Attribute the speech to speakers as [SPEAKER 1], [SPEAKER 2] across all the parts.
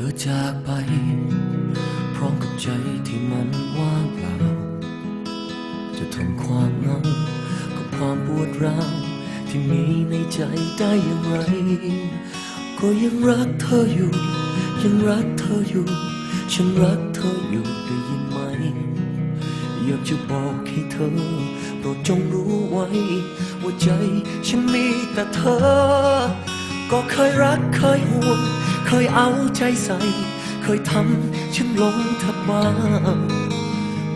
[SPEAKER 1] ธอจากไป พร้อมกับใจที่มันว่างเปล่า จะทนความเหงากับความปวดร้าวที่มีในใจได้อย่างไร ก็ยังรักเธออยู่ ยังรักเธออยู่ ฉันรักเธออยู่ได้ยินไหม อยากจะบอกให้เธอโปรดจงรู้ไว้ ว่าใจฉันมีแต่เธอ ก็เคยรักเคยห่วง เคยเอาใจใส่ เคยทำฉันลงแทบบ้า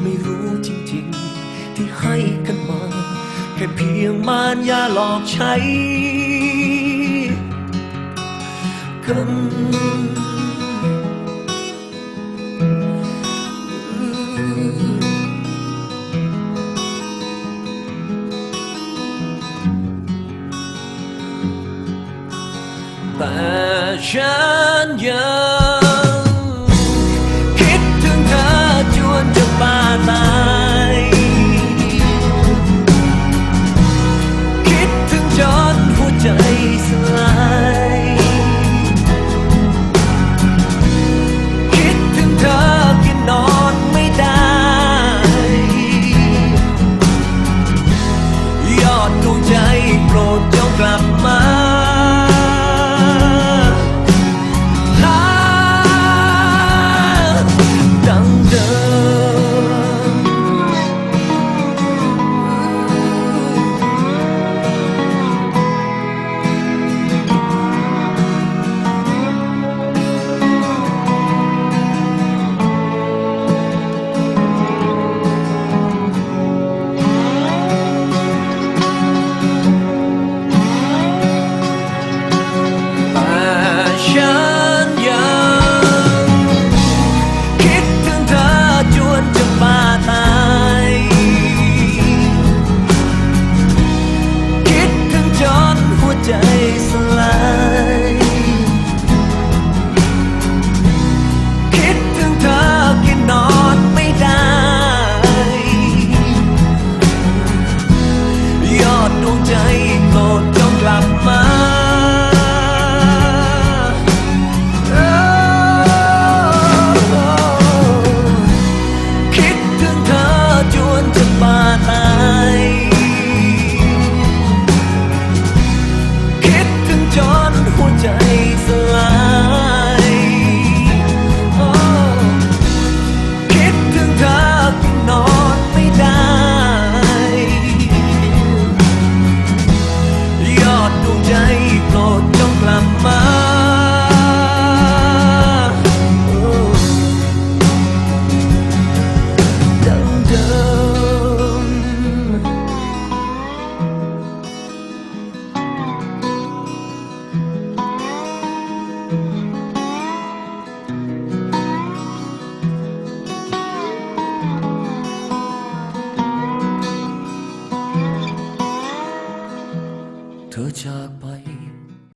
[SPEAKER 1] ไม่รู้จริงๆ ที่ให้กันมา แค่เพียงมารยาหลอกใช้กันแต่ ฉัน ฉั จากไป